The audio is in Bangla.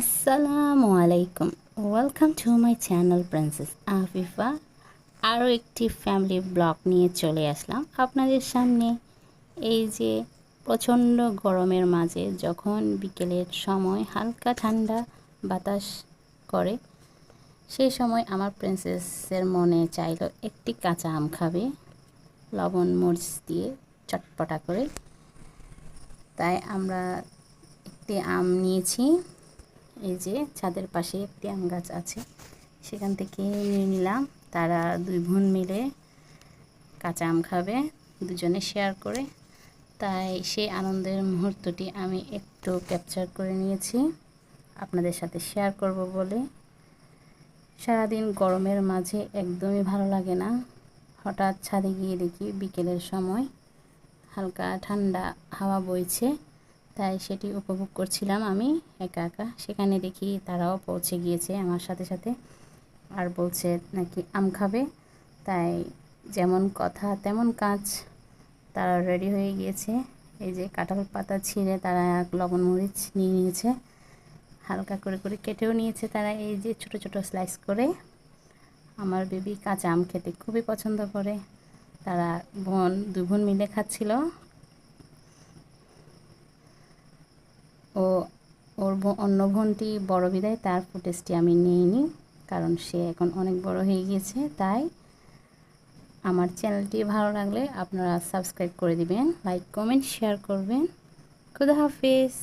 আসসালামু আলাইকুম welcome to my channel princess Afifa আরও একটি ফ্যামিলি ব্লগ নিয়ে চলে আসলাম আপনাদের সামনে। এই যে প্রচণ্ড গরমের মাঝে যখন বিকেলের সময় হালকা ঠান্ডা বাতাস করে, সেই সময় আমার প্রিন্সেসের মনে চাইলো একটি কাঁচা আম খাবে, লবণ মরিচ দিয়ে চটপটা করে। তাই আমরা একটি আম নিয়েছি। এই যে ছাদের পাশে একটি আম গাছ আছে, সেখান থেকে নিয়ে নিলাম। তারা দুই বোন মিলে কাঁচা আম খাবে, দুজনে শেয়ার করে। তাই সেই আনন্দের মুহূর্তটি আমি একটু ক্যাপচার করে নিয়েছি। আপনাদের সাথে শেয়ার করব বলে। সারাদিন গরমের মাঝে একদমই ভালো লাগে না। হঠাৎ ছাদে গিয়ে দেখি বিকেলের সময় হালকা ঠান্ডা হাওয়া বইছে। তাই সেটি উপভোগ করছিলাম আমি একা একা। সেখানে দেখি তারাও পৌঁছে গিয়েছে আমার সাথে সাথে। আর বলছে নাকি আম খাবে। তাই যেমন কথা, তেমন কাজ। তারা রেডি হয়ে গিয়েছে। এই যে কাঁঠাল পাতা ছিঁড়ে তারা এক লবণ মরিচ নিয়ে নিয়েছে। হালকা করে করে কেটেও নিয়েছে তারা। এই যে ছোট ছোট স্লাইস করে আমার বেবি কাঁচা আম খেতে খুবই পছন্দ করে। তারা বোন, দুই বোন মিলে খাচ্ছিল। ও ওর অন্য বোনটি বড় বিদায়, তার ফুটেজটি আমি নিই নি কারণ সে এখন অনেক বড় হয়ে গিয়েছে, তাই আমার চ্যানেলটি ভালো লাগলে আপনারা সাবস্ক্রাইব করে দিবেন লাইক কমেন্ট শেয়ার করবেন। খুদা হাফিজ!